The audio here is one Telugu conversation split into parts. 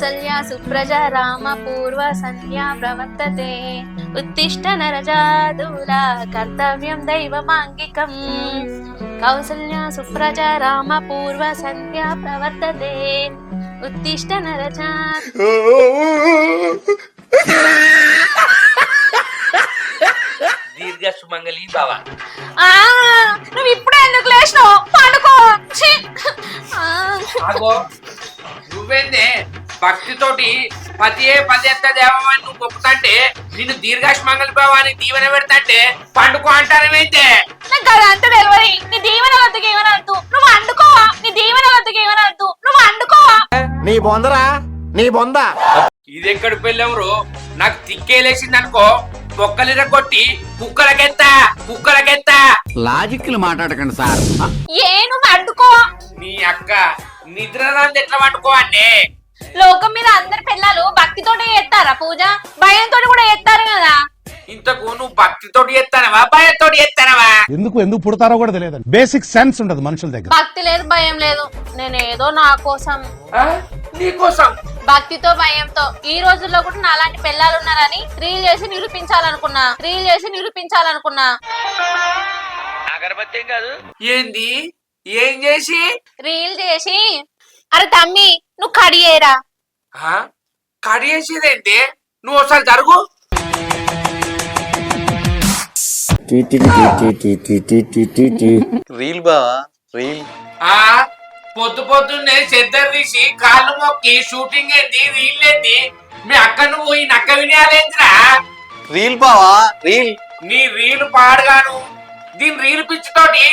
కౌసల్య సుప్రజ రామ పూర్వ సంధ్యా ప్రవర్తతే ఉత్తిష్ట నరజాదూల కర్తవ్యం దైవమాంగికం కౌసల్య సుప్రజ రామ పూర్వ సంధ్యా ప్రవర్తతే ఉత్తిష్ట నరజా దీర్ఘ సుమంగళి బావ నువ్వు ఇప్పుడే ఎందుకు లేచినావు? పండుకో. నువ్వేందే? భక్తితోటి పతియే పదెత్త దేవమని నువ్వు గొప్పతంటే నిన్ను దీర్ఘాష్మంగళి భావాన్ని దీవెన పెడతంటే పండుకో అంటారమైతే? నాకు అదంతా తెలియదు నీ దీవెన వద్దకు ఏమనద్దు నువ్వు అండుకోవా నీ దీవెన వద్దకు ఏమనద్దు నువ్వు అండుకోవా నీ బొందరా? నీ బొంద? ఇది ఎక్కడ పెళ్ళెవరు నాకు తిక్కేలేసింది అనుకో పొక్కలిర కొట్టి కుక్కలకెత్తా కుక్కలకెత్తా. లాజిక్లు మాట్లాడకండి సార్. ఏ నువ్వు అండుకో నీ అక్క నిద్ర రాంది ఎట్లా పట్టుకోవండి లోకం మీద అందరి పిల్లలు భక్తితోటే చేస్తారా పూజ? భయంతో కూడా చేస్తారు కదా? ఇంతకు నువ్వు భక్తితోటి ఎత్తానవా భయంతోటి ఎత్తానవా ఎందుకు ఎందుకు పుడతారో కూడా తెలియదు బేసిక్ సెన్స్ ఉండదు మనుషుల దగ్గర. భక్తి లేదు భయం లేదు. నేను ఏదో నా కోసం ఆ? నీకోసం భక్తితో భయంతో. ఈ రోజుల్లో కూడా నా అలాంటి పిల్లలు ఉన్నారని రీల్ చేసి నిరూపించాలనుకున్నా. రీల్ చేసి నిరూపించాలనుకున్నా. అగరబత్తి కాదు ఏంది? ఏం చేసి? రీల్ చేసి అరే తమ్మి నువ్వు కడియేరా ఆ? కడిగేసేదేంటి నువ్వు ఒకసారి జరుగు రీల్ బావా రీల్ ఆ పొద్దు పొద్దున్నే చెద్దరు తీసి కాళ్ళు మొక్కి షూటింగ్ ఏంది రీల్ ఏంది మీ అక్క నువ్వు ఈ నక్క వినేయాలేంద్రా రీల్ బావా రీల్ నీ రీలు పాడుగాను దీని రీలు పిచ్చితోటి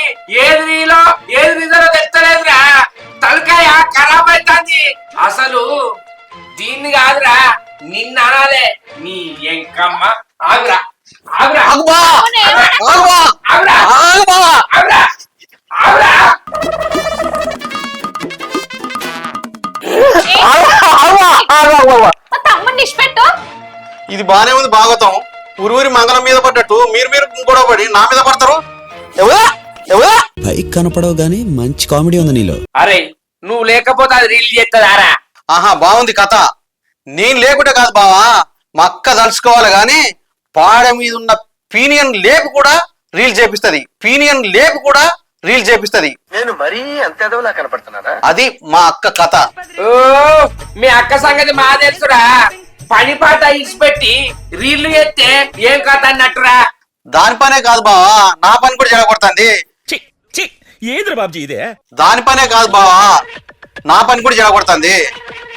ఏది రీలో ఏది రీజనో తెచ్చలేదురా తలకాయ ఖరాబ్ అవుతుంది అసలు దీన్ని కాదురా నిన్న అనాలే. నీ ఎంకమ్మ. ఆగురా. ఆగురా. ఇది బానే ఉంది భాగవతం ఉరువురి మంగళం మీద పడ్డట్టు. మీరు మీరు గొడవ పడి నా మీద పడతారు? పైకి కనపడవు గానీ మంచి కామెడీ ఉంది నీలో. అరే నువ్వు లేకపోతే అది రీల్ చేస్తుందారా ఆహా బాగుంది కథ. నేను లేకుంటే కాదు బావా. మా అక్క తలుచుకోవాలి గాని పాడ మీద ఉన్న పీనియన్ లేపు కూడా రీల్ చేపిస్తది. పీనియన్ లేపు కూడా రీల్ చేపిస్తది. నేను మరీ అంత ఎదవలా కనపడుతున్నారా అది మా అక్క కథ. ఓ మీ అక్క సంగతి మా తెలుసురా. పని పాట ఇచ్చిపెట్టి రీళ్ళు ఎత్తే ఏం కథ అన్నట్టురా? దాని పనే కాదు బావా నా పని కూడా జరగొడుతుంది ఏంద్ర బాబ్జీ ఇదే? దాని పనే కాదు బావా నా పని కూడా జరగొడుతుంది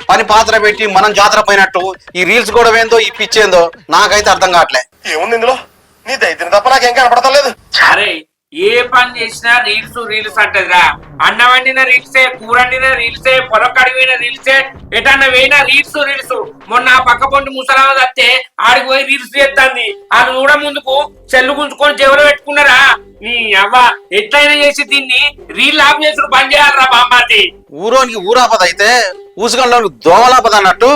పని పాత్ర పెట్టి మనం జాతర పోయినట్టు ఈ రీల్స్ కూడా ఏందో ఈ పిచ్చేందో నాకైతే అర్థం కావట్లే. ఏముంది ఇందులో? నీ దైత్యం తప్ప నాకేం కనపడతా లేదు అరే ఏ పని చేసినా రీల్స్ రీల్స్ అంటదిరా. అన్న వండిన రీల్సే కూర వండిన రీల్సే పొలం కడిగిన రీల్సే ఎటన్నా వేయినా రీల్స్ రీల్స్ మొన్న ఆ పక్క పొంటి ముసలామ తత్తే ఆడికి పోయి రీల్స్ చేస్తాంది అది కూడా ముందుకు చెల్లు గుంజుకొని చెవులు పెట్టుకున్నారా? నీ అవ్వ ఎట్లయినా చేసి దీన్ని రీల్ ఆఫ్ చేసుడు బంద్ చేయాలరా బామ్మాది ఊరోనికి ఊరాపద అయితే ఊసుగంలో దోమలాపద అన్నట్టు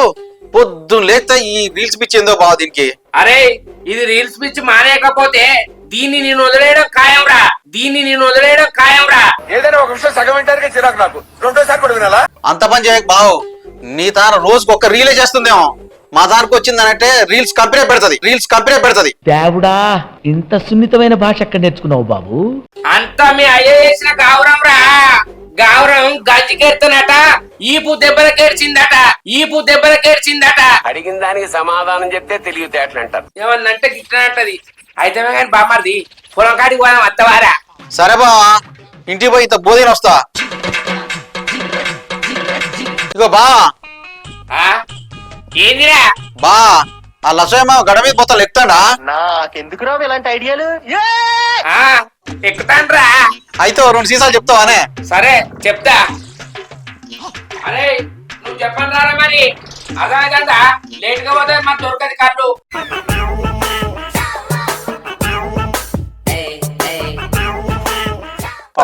పొద్దున్న లేస్తే ఈ రీల్స్ పిచ్చేందో బావ దీనికి. అరే ఇది రీల్స్ పిచ్చి మానేయకపోతే దీన్ని నేను వదిలేయడం ఖాయంరా. దీన్ని నేను వదిలేయడం ఖాయంరా. ఏదైనా ఒక విషయం సగం వింటానికి చిరాకు నాకు. రెండోసారి కూడా వినాలా అంత పని చేయక బావు. నీ తాన రోజుకి ఒక్క రీలే చేస్తుందేమో. మా దానికి వచ్చిందనంటే రీల్స్ కంపెనీ పెడుతుంది. రీల్స్ కంపెనీ పెడుతుంది. దేవుడా ఇంత సున్నితమైన భాష ఎక్కడ నేర్చుకున్నావు బాబు? అంతా మీ అయ్య చేసిన గావరం రా గావరం గంజికెడుతున్నట ఈపు దెబ్బలకేడ్చిందట ఈపు దెబ్బలకేడ్చిందట అడిగిన దానికి సమాధానం చెప్తే తెలివితేటలు అంటారు ఏమన్నంటే గిట్టినట్టది అయితే కానీ బామ్మర్ది పొలం కాడికి పోదాం అత్తవారా సరే బావా ఇంటికి పోయి ఇంత బోధిన వస్తా. ఇగో బా. ఆ? ఏందిరా? బా ఆ లసోయమ గడ మీద పోతా ఎక్కుతాడా? నాకెందుకు రావు ఇలాంటి ఐడియాలు? ఆ, ఎక్కుతాన్రా అయితే ఓ రెండు సీసాలు చెప్తావానే సరే చెప్తా. అరే నువ్వు చెప్పండి రారా మరి? అదే కదా లేట్గా పోతే మాకు దొరకదు కళ్ళు.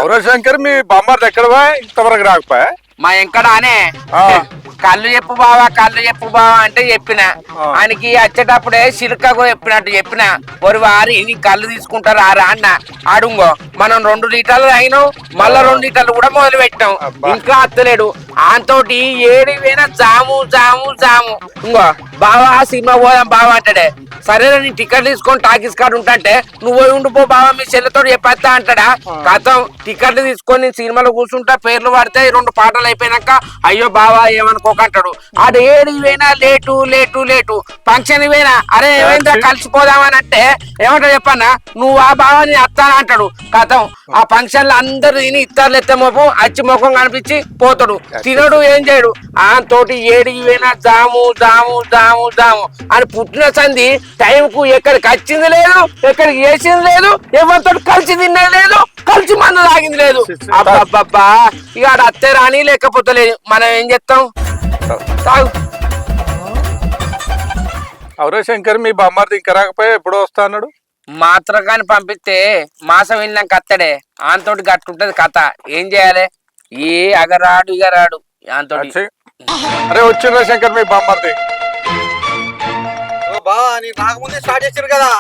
పౌరశంకర్ మీ బామ్మార్ది ఎక్కడ పోయి ఇంతవరకు రాకపోయా? మా ఎంకడానే. కళ్ళు చెప్పు బావా కళ్ళు చెప్పు బావా అంటే చెప్పిన. ఆయనకి వచ్చేటప్పుడే సిల్కకు చెప్పినట్టు చెప్పిన. ఒక వారి నీ కళ్ళు తీసుకుంటారా రా అన్న. అడుంగో మనం రెండు లీటర్లు అయినాం మళ్ళా రెండు లీటర్లు కూడా మొదలు పెట్టాం ఇంకా అత్తలేడు. ఆంతోటి ఏడి పోయినా జాము జాము జాము. ఇంకో బావా సినిమా పోదాం బావా అంటాడే. సరేనా నీ టికెట్ తీసుకొని టాకీస్ కార్డు ఉంటాంటే నువ్వు పోయి ఉండిపో బావా మీ చెల్లెతో చెప్పేస్తా అంటాడా? కథం. టికెట్లు తీసుకొని సినిమాలో కూర్చుంటా పేర్లు పడితే రెండు పాటలు అయిపోయినాక అయ్యో బావా ఏమనుకోకంటాడు ఆడు ఏడు పోయినా లేటు లేటు లేటు. ఫంక్షన్ పోయినా అరే ఏమైందా కలిసిపోదామని అంటే ఏమంటాడు చెప్పన్నా? నువ్వు ఆ బావాని అత్తాను అంటాడు. కథం. ఆ. ఫంక్షన్లో అందరు తిని ఇత్తర్లు ఎత్తే మోపం అచ్చి ముఖం కనిపించి పోతాడు. తినడు ఏం చేయడు. ఆ తోటి ఏడికి పోయినా జాము జాము జాము జాము అని పుట్టిన సంధి టైంకు ఎక్కడికి వచ్చింది లేదు ఎక్కడికి వేసింది లేదు ఎవరితో కలిసి తిన్నది లేదు కలిసి మందు తాగింది లేదు. అబ్బబ్బబ్బా. ఇక ఆడ అత్తే రాని లేకపోతే లేదు. మనం ఏం చేస్తాం? తాగు. అవరే శంకర్ మీ బామ్మారిది ఇంకా రాకపోయా? ఎప్పుడో వస్తా అన్నాడు. మాత్రం కానీ పంపిస్తే మాసం వెళ్ళినాక అత్తడే. ఆంతోటి గట్టుంటది కథ. ఏం చేయాలి? ఏ అగరాడు ఇగరాడు. ఆంతోటి. అరే వచ్చిండ్రా శంకర్ మీ బామ్మారిది. బా నీ రాకముందే స్టార్ట్ చేశారు కదా.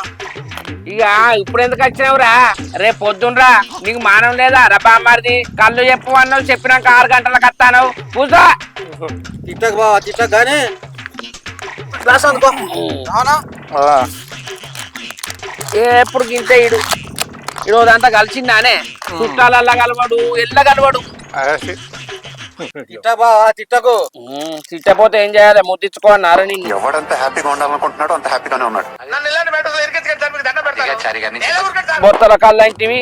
ఇక ఇప్పుడు ఎందుకు వచ్చినావురా? రేపు పొద్దునరా. నీకు మానం లేదా? రబ్బా అమ్మారిది. కళ్ళు చెప్పు అన్నావు చెప్పినాక ఆరు గంటలకు వస్తాను. కూర్చో. తిట్టకు బావా తిట్టకు కానీ అవునా ఎప్పుడు గింతే ఇడు. ఇడోదంతా కలిసిందానే? చుట్టాలల్లా కలవడు ఎల్ల కలవడు. తిట్టకు బావా తిట్టకు. తిట్టపోతే ఏం చేయాలి? ముద్దించుకో అన్నారు ఎవడంత హ్యాపీగా ఉండాలనుకుంటున్నాడో అంత హ్యాపీగానే ఉన్నాడు. నన్ను ఇలాంటి బొత్తల కళ్ళు అంటివి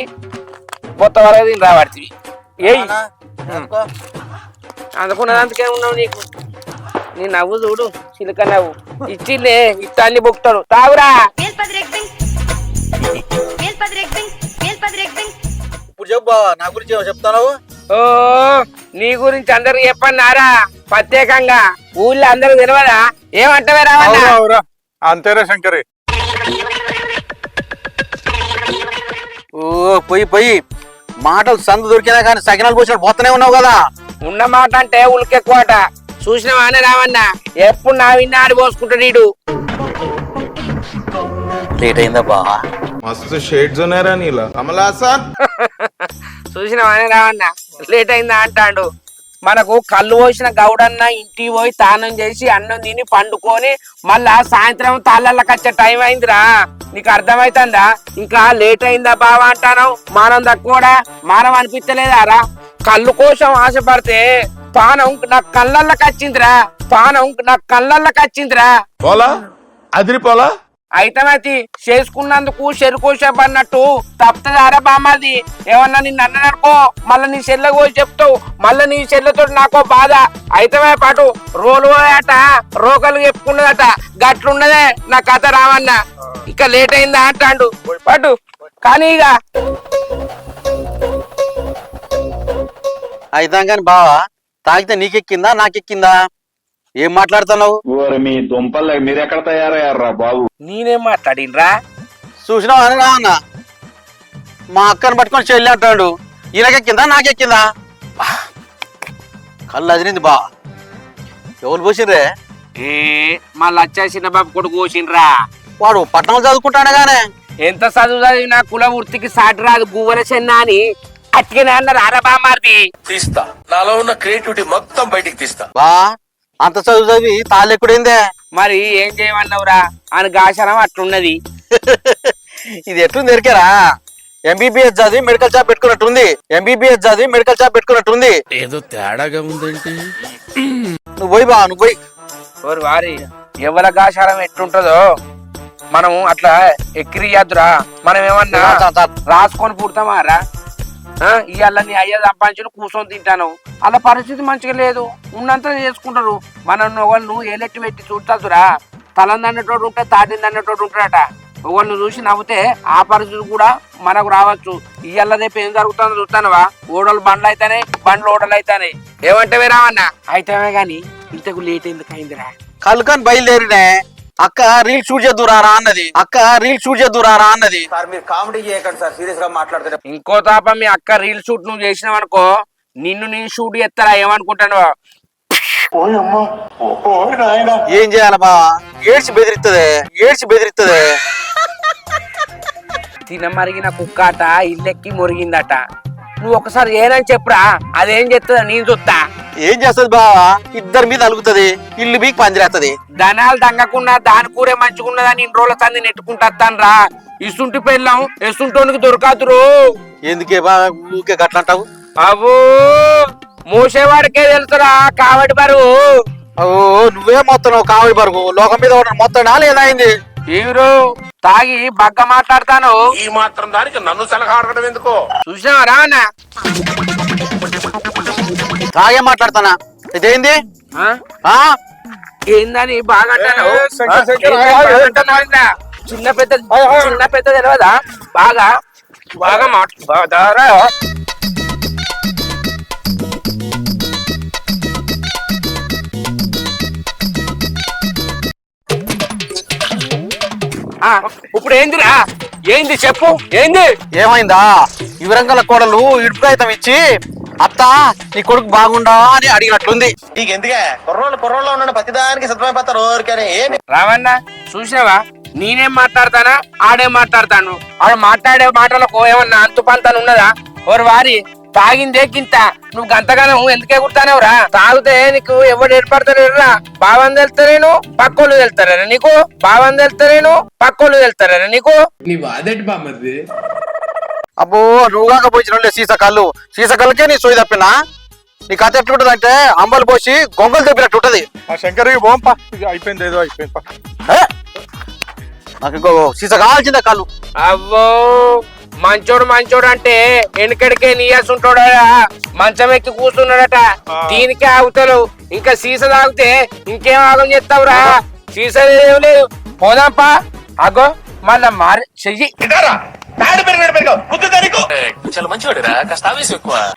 బొత్త వరకు దీన్ని రాబడితివి. ఏయ్. అందుకో. అందుకున్నది అందుకే ఉన్నావు నీకు? నీ నవ్వు చూడు చిలుక నవ్వు. ఇచ్చిలే ఇత్తాన్ని బుక్తాడు తాగురా. ఇప్పుడు చెప్పు నా గురించి చెప్తాను ఓ నీ గురించి అందరికి చెప్పన్నారా? ప్రత్యేకంగా. ఊళ్ళో అందరికి తెలియదా ఏమంటావే అవురా. అంతేరా శంకరి. ఓ పోయి పోయి. మాటలు సందు దొరికినా కానీ సకినాలు పోసినట్టు పోతూనే ఉన్నావు కదా. ఉన్న మాట అంటే ఉలికెక్కువట. చూసినవానే రావన్నా? ఎప్పుడు నా విన్నా ఆడి పోసుకుంటాడు వీడు. లేట్ అయిందా బావా మస్తు షేడ్స్ ఉన్నారా నీలా. కమలాసా చూసినవానే రావన్నా? లేట్ అయిందా అంటాడు. మనకు కళ్ళు పోసిన గౌడన్న ఇంటికి పోయి తానం చేసి అన్నం తిని పండుకొని మళ్ళా సాయంత్రం తాళ్ళకి వచ్చే టైం అయిందిరా. నీకు అర్థమైతుందా? ఇంకా లేట్ అయిందా బావా అంటాను మానం తక్కువడా? మానం అనిపించలేదా రా? కళ్ళు కోసం ఆశపడితే పానం నా కళ్ళల్లకి వచ్చిందిరా. పానం నా కళ్ళల్లకి వచ్చిందిరా. పోలా? అదిరిపోలా? అయితమైతే చేసుకున్నందుకు చెరుకోసేపన్నట్టు తప్పుతుందారా బామ్మది. ఏమన్నా నిన్ను అన్నదనుకో మళ్ళీ నీ చెల్లె పోయి చెప్తావు మళ్ళీ నీ చెల్లెతో నాకో బాధ. అయితమే పాటు రోలు పోయాట రోకలు చెప్పుకున్నదట గట్లున్నదే నా కథ రావన్న. ఇక లేట్ అయిందా అంటాండు. పాటు కానీ ఇక. అయితాం కానీ బావా తాగితే నీకెక్కిందా నాకెక్కిందా? ఏం మాట్లాడుతున్నావు? మీ దుంపలు మీరెక్కడ తయారయ్యారా బాబు? నేనేం మాట్లాడినరా? చూసినావు అని రా అన్న? మా అక్కని పట్టుకొని చెల్లి అంటాడు ఈయనకెక్కిందా నాకెక్కిందా బా. కళ్ళు అదిరింది బా. ఎవరు పోసిర్రే ఏ మళ్ళీ వచ్చేసిన బాబు కొడుకు కోసిండ్రా వాడు పట్టణం చదువుకుంటాడు గానే ఎంత చదువు చదివినా కుల వృత్తికి సాటి రాదు గువ్వల చెన్న అని అట్టిగానే అన్నారు. అరబామార్ది తీస్తా. నాలో ఉన్న క్రియేటివిటీ మొత్తం బయటికి తీస్తా. బా అంత చదువు చదివి తాళ్ళెక్కుడైందే మరి ఏం చేయమన్నావురా? అని గాశనం అట్లున్నది. ఇది ఎట్లుంది ఎరికేరా? ఎంబీబీఎస్ చదివి మెడికల్ షాప్ పెట్టుకున్నట్టుంది. ఎంబీబీఎస్ చదివి మెడికల్ షాప్ పెట్టుకున్నట్టుంది. ఏదో తేడాగా ఉందేంటి? నువ్వు పోయి బా నువ్వు పోయి. ఓరి వారి ఎవల గాశారం ఎట్లుంటదో? మనం అట్లా ఎక్కిరియద్దురా. మనం ఏమన్నా రాసుకొని పుడతామా రా? ఇవాళ నీ అయ్య సంపాదించిన కూర్చొని తింటాను. అలా పరిస్థితి మంచిగా లేదు. ఉన్నంత చేసుకుంటారు. మనం ఒకళ్ళు ఏలెట్టి పెట్టి చూడతాదురా తలందన్నటోడు ఉంటే తాటిందన్నటోడు ఉంటాడట. ఒకళ్ళు చూసి నవ్వుతే ఆ పరిస్థితి కూడా మనకు రావచ్చు. ఇవాళ రేపు ఏం జరుగుతుందో చూస్తానవా? ఓడలు బండ్లు అయితేనే బండ్లు ఓడలు అయితేనే ఏమంటే రావన్నా అయితేనే గాని ఇంతకు లేట్ ఎందుకు అయిందిరా కలుకని బయలుదేరినా అక్క రీల్ షూట్ చేద్దురారా అన్నది. అక్క రీల్ షూట్ చేద్దురారా అన్నది. సార్ మీరు కామెడీ చేయకండి సార్ సీరియస్గా మాట్లాడితే ఇంకో తాప మీ అక్క రీల్ షూట్ నువ్వు చేసినావు అనుకో నిన్ను నేను షూట్ చేస్తారా ఏమనుకుంటాను. ఏం చేయాలి బావా? ఏడ్చి బెదిరిస్తుంది ఏడ్చి బెదిరిస్తుంది తిన మరిగిన కుక్కాట ఇల్లెక్కి మురిగిందట. నువ్వు ఒకసారి ఏనని చెప్పురా అదేం చెప్తుందా నేను చూస్తా ఏం చేస్తుంది బావా? ఇద్దరి మీద అలుగుతుంది ఇల్లు బీకి పందిరేస్తుంది ధనాలు దంగకుండా దాని కూరే మంచిగున్నదని ఇన్ని రోజుల సంది నెట్టుకుంటాను రా ఇసుంటి పెళ్ళాం ఎసుంటోనికి దొరకాతురు ఎందుకే బా ఊకే గట్ల అంటావు అవో మూసేవాడికే తెలుసురా కావడి బరువు. ఓ నువ్వే మొత్తం కావడి బరుగు లోకం మీద ఉన్న మొత్తం లేదా అయింది? ఎవరు తాగి బగ్గ మాట్లాడతాను. ఈ మాత్రం దానికి నన్ను సలహా అడగడం ఎందుకో? చూసావరా అన్న. తాగే మాట్లాడతానా? ఇదేంది? ఆ? ఆ? ఏందని బాగా అంటాను. ఏ, శంకర్, శంకర్, ఏందని ఆయ్, ఆయ్, బాగా అంటున్నావు ఇంకా? చిన్న పెద్ద చిన్న పెద్ద తెలియదా బాగా. బాగా మాట్లాడారా ఇప్పుడు ఏందిరా? ఏంది చెప్పు ఏంది? ఏమైందా? వివరంగల కోడలు ఇడుపుకాయితం ఇచ్చి అత్త నీ కొడుకు బాగుండా? అని అడిగినట్లుంది. నీకు ఎందుకే కుర్రోళ్ళు కుర్రోళ్ళు ఉన్న ప్రతిదానికి సిద్ధమైపోతారు ఊరికనే ఏమి? రావన్న చూసావా నేనేం మాట్లాడతానా? ఆడేం మాట్లాడతాను? ఆడు మాట్లాడే మాటలకు ఏమన్నా అంతు పంతను ఉన్నదా ఓరు వారి తాగిందే గింత నువ్వు గంతగానం ఎందుకే కుడతానేవురా? తాగితే నీకు ఎవడు ఏర్పడతారేరా బావని తెలుస్తారేను పక్కోళ్ళు తెలుస్తారా నీకు? బావని తెలుస్తారేను పక్కోళ్ళు తెలుస్తారా నీకు? అబ్బో నువ్వు కాకపోయిన సీస కళ్ళు సీస కళ్ళకే నీ సోయి తప్పినా? నీ కథ ఎట్లుంటది అంటే అంబలు పోసి గొంగలు తెప్పినట్టు ఉంటది ఆ శంకర్ బోంపా అయిపోయింది ఏదో అయిపోయింది? నాకు ఇంకో సీస కావాల్సిందే కళ్ళు. అవ్వో మంచోడు మంచోడు అంటే వెనకడికే నీయాసి ఉంటాడా మంచం ఎక్కి కూర్చున్నాడట. దీనికే ఆగుతాడు ఇంకా సీస తాగితే ఇంకేం ఆగం చేస్తావురా? సీస ఏం లేదు. పోదాంపా. అగో మళ్ళా మారి చెయ్యి.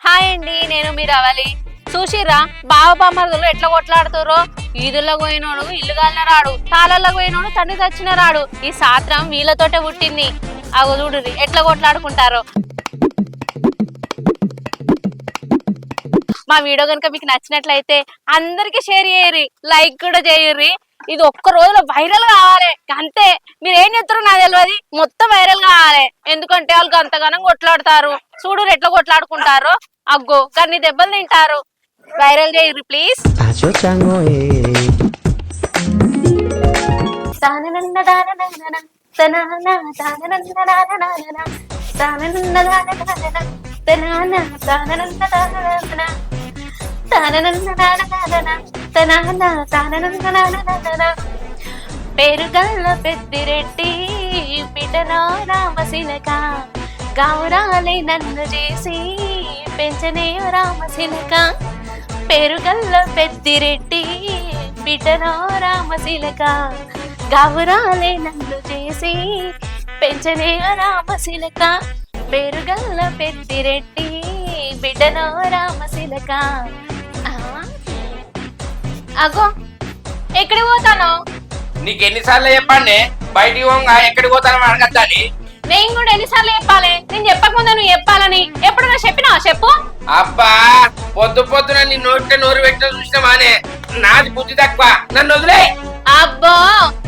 హాయ్ అండి నేను మీ రవలి. చూసిర్రా బావ బామ్మర్దులు ఎట్లా కొట్లాడుతారో ఈదుల్లో పోయినోడు ఇల్లు గాలిన రాడు. తాళల్లో పోయినోడు తండ్రి తెచ్చిన రాడు. ఈ సాత్రం వీళ్ళతోటే పుట్టింది. అగో చూడుర్రి ఎట్లా కొట్లాడుకుంటారో. మా వీడియో కనుక మీకు నచ్చినట్లయితే అందరికి షేర్ చేయరి లైక్ కూడా చేయర్రి. ఇది ఒక్క రోజులో వైరల్ కావాలి. అంతే. మీరు ఏం చేస్తారో నాకు తెలియదు మొత్తం వైరల్ కావాలి. ఎందుకంటే వాళ్ళు అంతగానం కొట్లాడతారు. చూడు ఎట్లా కొట్లాడుకుంటారో. అగ్గో కానీ దెబ్బలు తింటారు. వైరల్ చేయర్రి ప్లీజ్. తాననన్న పెరుగల్ల పెద్దిరెడ్డి బిడ్డనా రామశిలక గౌరాలే నన్ను చేసి పెంచనే రామశిలక పెరుగల్ల పెద్దిరెడ్డి బిడ్డనా రామశిలక గౌరాలే నన్ను చేసి పెంచనే రామశిలక పెరుగల్ల పెద్దిరెడ్డి బిడ్డనో రామశిలక? అగో ఎక్కడికి పోతాను? నీకు ఎన్నిసార్లు చెప్పండి? బయటికి పోగా ఎక్కడికి పోతానని అడగద్దని. నేను కూడా ఎన్నిసార్లు చెప్పాలి. నేను చెప్పకముందే నువ్వు చెప్పాలని. ఎప్పుడైనా చెప్పినావా? చెప్పు. అబ్బా పొద్దు పొద్దున నీ నోట్లో నోరు పెట్టిన చూసినామానే నాది బుద్ధి తక్కువ. నన్ను వదిలే. అబ్బో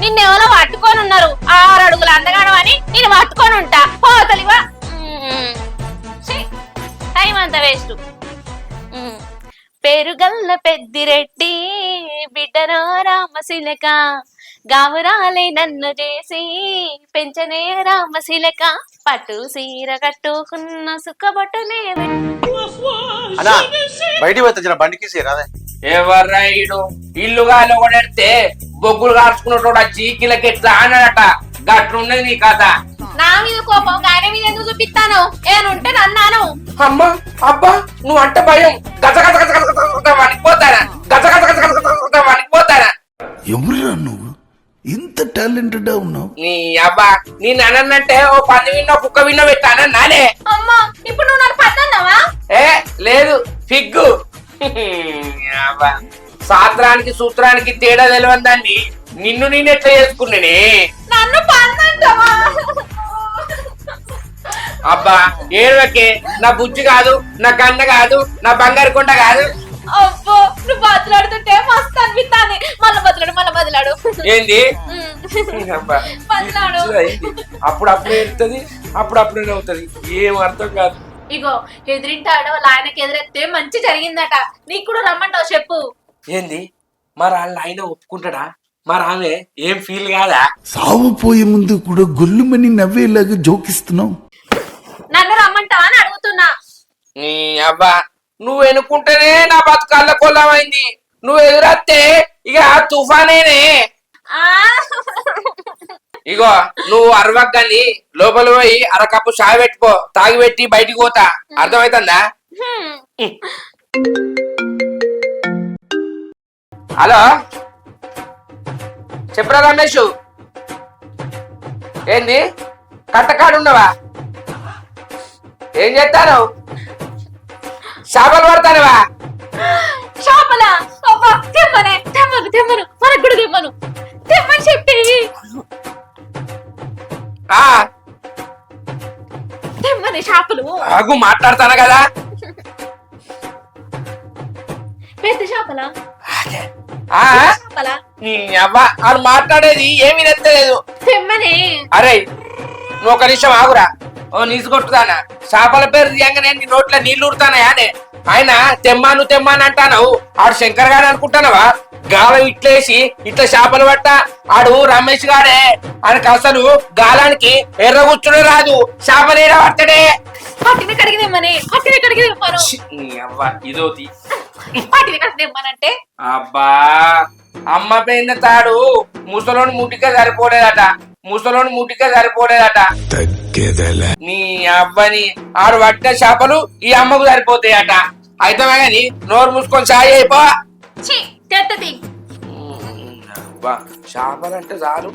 నిన్నెవరో పట్టుకొని ఉన్నారు. ఆరు అడుగులు అందగాడు అని నేను పట్టుకొని ఉంటా. పోతలివా టైం అంతా వేస్ట్. పెరుగల్ల పెద్దిరెడ్డి బిడ్డనో రామశిలక గావురాలే నన్ను చేసి పెంచనే రామశిలక పట్టు సీర కట్టుకున్న సుఖబట్టునే బయటికి పోతే బండికి రాదే. ఎవర్రాయుడు ఇల్లు గాలి కొడెడితే బొగ్గులు కాల్చుకున్నట్టు వచ్చి కిలకెట్లా అన్నాడట గట్లున్నది నీ కథ. నా మీద కోపం ఆయన మీద ఎందుకు చూపిస్తాను? ఏనుంటే నన్నాను అమ్మా అబ్బా నువ్వు అంటే భయం. గజ గజ గజ గజ గజ వణికిపోతానా గజ గజ గజ గజ గజ గజ వణికిపోతానా ఎవరురా నువ్వు? ఇంత టాలెంటెడ్ ఉన్నావు. నీ అబ్బా నీ నాన్నంటే ఓ పంది విన్న కుక్క విన్న పెట్టానా? నానే. అమ్మా ఇప్పుడు నువ్వు నన్ను పద్దన్నావా ఏ లేదు ఫిగ్గు. అబ్బా. శాస్త్రానికి సూత్రానికి తేడా తెలియదాన్ని నిన్ను నేను ఎట్లా చేసుకున్నానే? నన్ను అబ్బా ఏడవకే నా బుజ్జి కాదు నా కన్న కాదు నా బంగారు కొండ కాదు. అబ్బో నువ్వు బదులాడుతుంటే మస్తు అనిపిస్తాంది మళ్ళీ బదులాడు మళ్ళీ బదులాడు ఏంది? బదులాడు. ఇది అయింది. అప్పుడు అప్పుడే వెళ్తుంది అప్పుడు అప్పుడే అవుతుంది ఏం అర్థం కాదు. ఇగో ఎదిరింటి ఆడవాళ్ళు ఆయనకి ఎదురెత్తే మంచి జరిగిందట. నీకు కూడా రమ్మంటావు చెప్పు. ఏంది? మరి వాళ్ళ ఆయన ఒప్పుకుంటాడా? మరి ఆమె ఏం ఫీల్ కాదా? సావు పోయే ముందు కూడా గొల్లుమని నవ్వేలాగా జోకిస్తున్నావు. నన్ను రమ్మంటావా అని అడుగుతున్నా. నీ అబ్బా నువ్వు ఎనుకుంటేనే నా బతుకల్ల కొల్లమైంది. నువ్వు ఎదురొస్తే ఇక తుఫానేనే. ఆ. ఇగో నువ్వు అరవగ్గని లోపల పోయి అరకప్పు చాయ్ పెట్టుకో తాగి పెట్టి బయటికి పోతా. అర్థమైతుందా? హలో? చెప్పరా రమేష్? ఏంది? కట్టకాడు ఉండవా ఏం చేస్తాను చేపలు పడతానవా? ఆగు మాట్లాడతాను కదా? పెద్ద చేపలా ఆ? చేపలా నీ అవ్వ వాళ్ళు మాట్లాడేది ఏమీ నెత్తలేదు. తెమ్మని. అరే నువ్వు ఒక నిమిషం ఆగురా. ఓ నీసు కొట్టుదానా చేపల పేరు తీయంగానే నీ నోట్లో నీళ్ళు ఊరుతానయా అనే. ఆయన తెమ్మాను తెమ్మాను అంటాను ఆడు శంకర్ గారు అనుకుంటానవా? గాలం ఇట్లేసి ఇట్లా చేపలు పట్ట. ఆడు రమేష్ గారే. ఆయనకు అసలు గాలానికి ఎర్ర కూర్చుని రాదు. చేపలు ఏడ పట్టడే పట్టిన కడిగి తెమ్మని పట్టిన కడిగి తెమ్మను ఛీ, నీ అవ్వ ఇదోది పట్టిన కడిగి తెమ్మనంటే అబ్బా అమ్మ పెయిన తాడు ముసలోని ముటికే సరిపోలేదట. ముసలోని ముటికే సరిపోలేదట. నీ అబ్బని ఆడు పట్టిన చేపలు ఈ అమ్మకు సరిపోతాయట. అయితే గాని నోరు మూసుకొని చాయ్ అయిపో చేపలంటే చాలు.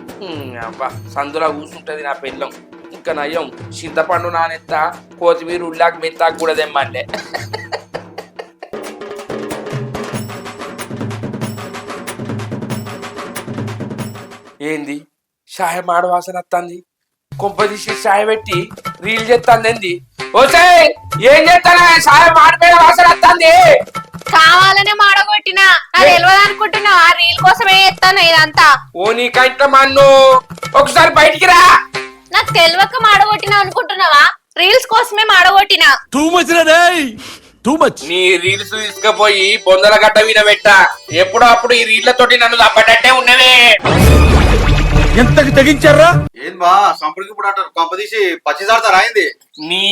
అబ్బా సందులో కూర్చుంటది నా పిల్లం ఇంకా నయ్యం చింతపండు నానెత్త కొత్తిమీర ఉల్లాకి మెత్తాకు కూడా తెమ్మంటే ఏంది చాయ మాడ వాసన వస్తుంది కొంప తీసి చాయ్ పెట్టి రీల్ చేస్తాంది ఏంది ఓసే ఏం చేస్తానా చాయ మాడిపోయిన వాసన వస్తుంది కావాలనే మాడగొట్టినా. నాకు తెలియదు అనుకుంటున్నావా రీల్ కోసమే ఎత్తాను ఇదంతా. ఓ నీ కంట మన్ను. ఒకసారి బయటికి రా. నాకు తెలియక మాడగొట్టినా అనుకుంటున్నావా? రీల్స్ కోసమే మాడగొట్టినా? టూ మచ్ టూ మచ్ నీ రీల్స్ తీసుకుపోయి బొందల గడ్డ మీద పెట్ట. ఎప్పుడో అప్పుడు ఈ రీళ్ళతోటి నన్ను తప్పటట్టే ఉన్నవే. ఎంతకి తెగించారా ఏం బా సంపడికి ఇప్పుడు అంటారు కొంపదీసి పచ్చిదాడతారు అయింది నీ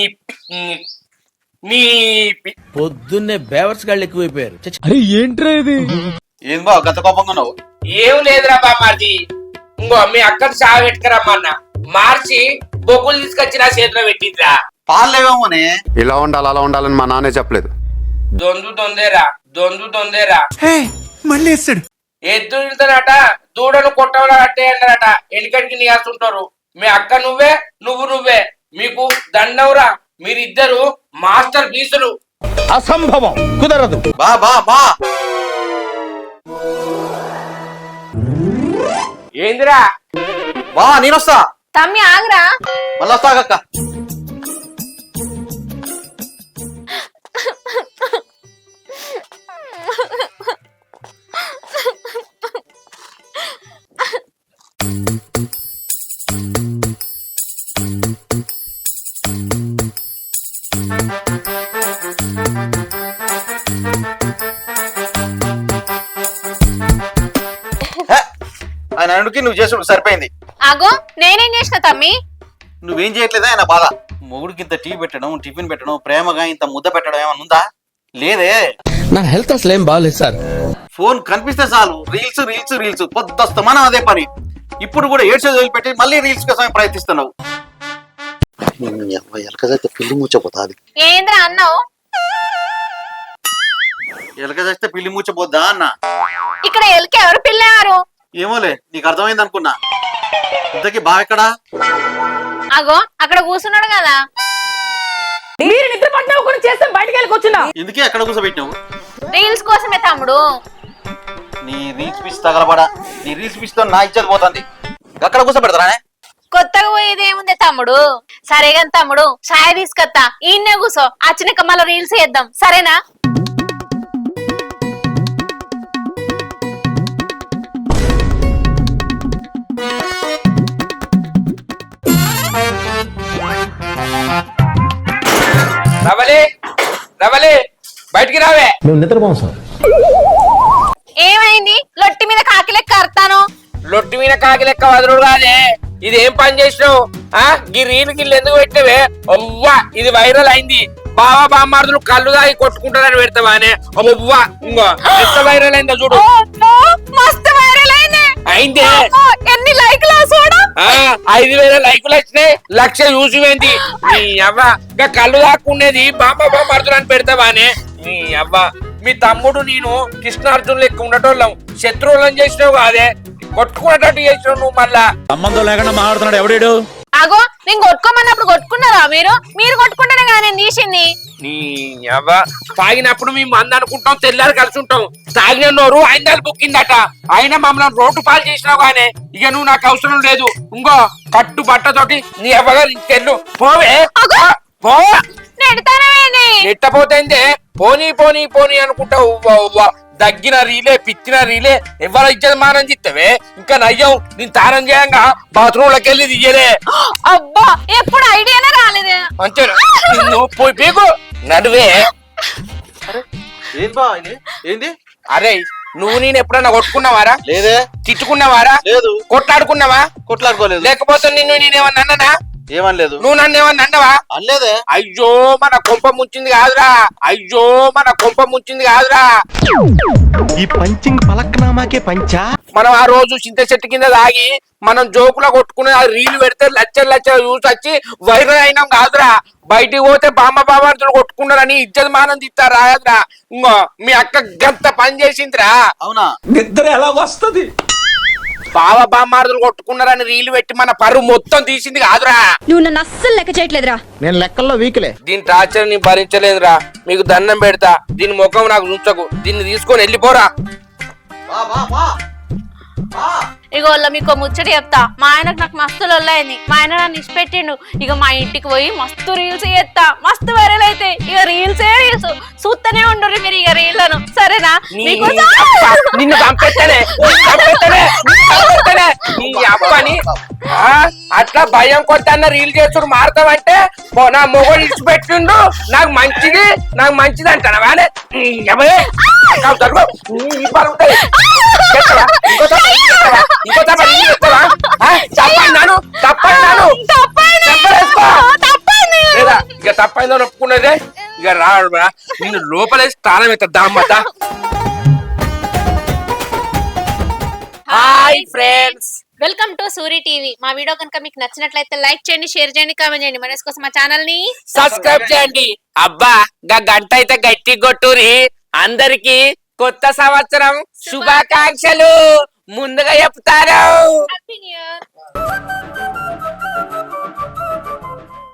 నీ పొద్దున్నే బేవర్స్ గాళ్ళు ఎక్కువైపోయారు. అరే ఏంట్రా ఇది? ఏం బా గత కోపంగా ఉన్నావు? ఏం లేదురా బామ్మాది ఇంకో మీ అక్కని చావ పెట్టుకురమ్మన్నా మార్చి బొగ్గులు తీసుకొచ్చి నా చేతిలో పెట్టిందిరా. పాలేమోనే? ఇలా ఉండాలి అలా ఉండాలని మా నాన్నే చెప్పలేదు. దొందు దొందేరా దొందు దొందేరా. మళ్ళీ వేస్తాడు. ఎద్దు ఇంతనట దూడను కొట్టవలా అట్టే అన్నారట ఎనికడికి నీయాస్తుంటారు మీ అక్క నువ్వే నువ్వు నువ్వే. మీకు దండవురా మీరిద్దరు మాస్టర్ పీసులు. అసంభవం కుదరదు. బా బా బా. ఏందిరా? బా నేనొస్తా. తమ్మి ఆగరా. మళ్ళీ వస్తా ఆయన అడుగుకి నువ్వు చేసుడు సరిపోయింది. అగో నేనేం చేసిన తమ్మి? నువ్వేం చేయట్లేదా ఆయన బాధ? మొగుడికి ఇంత టీ పెట్టడం టిఫిన్ పెట్టడం ప్రేమగా ఇంత ముద్ద పెట్టడం ఏమన్నా ఉందా? లేదే. నా హెల్త్ అసలు ఏం బాగాలేదు సార్. ఫోన్ కనిపిస్తే చాలు. Reels reels reels. పొద్దుస్తమానం అదే పని. ఇప్పుడు కూడా ఏడ్చే వదిలిపెట్టి మళ్ళీ రీల్స్ కోసమే ప్రయత్నిస్తున్నావు. ఎలకజైతే పిల్లి మూచపోతాది ఏంద్రా అన్నావు? ఎలకజైతే పిల్లి మూచపోద్దా అన్న? ఇక్కడ ఎలికి ఎవరు పిల్లారు ఏమోలే నీకు అర్థమైంది అనుకున్నా ఇంతకీ బాగా ఎక్కడా? అగో అక్కడ కూర్చున్నాడు కదా. ఎందుకే ఎక్కడ కూర్చోబెట్టినావు? రీల్స్ కోసమే తమ్ముడు. నీ రీల్స్ పిచ్చి తగలబడా? నీ రీల్స్ పిచ్చితో నా ఇచ్చేది పోతుంది. అక్కడ కూర్చోబెడతానే కొత్తగా పోయేది ఏముంది తమ్ముడు? సరే కానీ తమ్ముడు ఛాయ్ తీసుకొత్తా. ఈయన్నే కూసో వచ్చినాక మళ్ళీ రీల్స్ చేద్దాం. సరేనా? రవలి రవలి బయటికి రావే. మేము నిద్రపోం సార్. ఏమైంది? లొట్టి మీద కాకి లెక్క అర్తాను? లొట్టి మీద కాకి లెక్క వదరుడు కాదే. ఇది ఏం పని చేసినావు? ఆ? ఈ రీలు గిల్లు ఎందుకు పెట్టినవే? ఇది వైరల్ అయింది. బావా బామ్మార్దులు కళ్ళు దాగి కొట్టుకుంటారని పెడతావానే అవ్వా ఇంకో. ఎంత వైరల్ అయిందో చూడు. మస్తు వైరల్ అయింది. ఎన్ని లైక్లు చూడు ఐదు వేల లైకులు వచ్చినాయి. లక్ష చూసిపోయింది నీ అవ్వ ఇంకా కళ్ళు దాక్కునేది బామ్మ బామ్మార్దులు అని పెడతావానే నీ అవ్వ మీ తమ్ముడు నేను కృష్ణార్జున్ లెక్క ఉండటోళ్ళం. శత్రువులను చేసినావు కాదే కొట్టుకునేటట్టు చేసినావు నువ్వు మళ్ళా. సంబంధం లేకుండా మాట్లాడుతున్నాడు ఎవడేడు? అగో నేను కొట్టుకోమన్నప్పుడు కొట్టుకున్నారా మీరు? మీరు కొట్టుకుంటేనే కదా నేను తీసింది. నీ తాగినప్పుడు మేము మంది అనుకుంటాం తెల్లారి కలిసి ఉంటాం. తాగిన నోరు ఐదాలు బుక్కిందట. అయినా మమ్మల్ని రోడ్డు పాలు చేసినావు కానీ ఇక నువ్వు నాకు అవసరం లేదు. ఇంకో కట్టు బట్టతోటి నీ అవ్వగారు ఇంకెళ్ళు పోవే! పో నెట్టపోతే పోనీ పోనీ పోనీ అనుకుంటా ఉవ్వ ఉవ్వ. దగ్గిన రీలే పిచ్చిన రీలే ఎవరు ఇచ్చేది మానం చిత్తవే ఇంకా నయ్యం నేను తానం చేయంగా బాత్రూమ్లోకి వెళ్ళి దియ్యలే అబ్బా ఎప్పుడు ఐడియానే రాలేదు. అంతేనా? నువ్వు పోయి పీకు. నడువే. ఏంది బా ఇది? ఏంది? అరే నువ్వు నేను ఎప్పుడన్నా కొట్టుకున్నావారా? లేదే. తిట్టుకున్నావారా? లేదు. కొట్లాడుకున్నావా? కొట్లాడుకోలేదు. లేకపోతే నిన్ను నేనేమన్నా అన్ననా? ఏమనలేదు. నువ్వు నన్ను ఏమన్నా అన్నవా అనలేదే. అయ్యో మన కొంప ముంచింది కాదురా. అయ్యో మన కొంప ముంచింది కాదురా. ఈ పంచింగ్ పలక్నామాకే పంచా? మనం ఆ రోజు చింత చెట్టు కింద తాగి మనం జోకులో కొట్టుకుని ఆ రీలు పెడితే లచ్చలు లచ్చలు చూసి వచ్చి వైరల్ అయినాం కాదురా. బయటికి పోతే బామ్మ బాబార్తులు కొట్టుకున్నారని ఇజ్జత్ మానం తిత్తారు రాదురా ఇంకో మీ అక్క గంత పని చేసిందిరా. అవునా? నిద్ర ఎలా వస్తది? బావ బామ్మార్దులు కొట్టుకున్నారని రీలు పెట్టి మన పరువు మొత్తం తీసింది కాదురా. నువ్వు నన్ను అస్సలు లెక్క చేయట్లేదురా. నేను లెక్కల్లో వీక్లే. దీని టార్చర్ని భరించలేదురా. మీకు దండం పెడతా. దీని ముఖం నాకు ఉంచకు దీన్ని తీసుకొని వెళ్ళిపోరా. బా బా బా బా ఇగో వాళ్ళ మీకు ముచ్చట చెప్తా. మా ఆయనకు నాకు మస్తు లొల్లైంది మా ఆయన నన్ను ఇష్టపెట్టిండు ఇక మా ఇంటికి పోయి మస్తు రీల్స్ చేస్తా. మస్తు వైరల్ అయితే. ఇక రీల్స్ రీల్స్ చూస్తూనే ఉండరు మీరు ఇక రీళ్ళను సరేనా? అబ్బ, నిన్ను నీ అప్పని అట్లా భయం కొట్టన్న రీల్ చేసుడు మారుతావంటే పో, నా మొగడు ఇచ్చిపెట్టిండు నాకు మంచిది నాకు మంచిది అంటాను? తప్పన్నాను తప్పండి. చెప్పలేసుకో. తప్పండి. లేదా? ఇక తప్పైందని ఒప్పుకున్నదే? ఇక రాడు. నిన్ను లోపలేసి స్థానం ఎత్త దామ్మత hi friends welcome to Suri TV. మా వీడియో కనుక మీకు నచ్చినట్లయితే లైక్ చేయండి షేర్ చేయండి కామెంట్ చేయండి. మన కోసం మా ఛానల్ని సబ్స్క్రైబ్ చేయండి. అబ్బా గా గంట అయితే గట్టి కొట్టురి. అందరికి కొత్త సంవత్సరం శుభాకాంక్షలు. ముందుగా చెప్తారు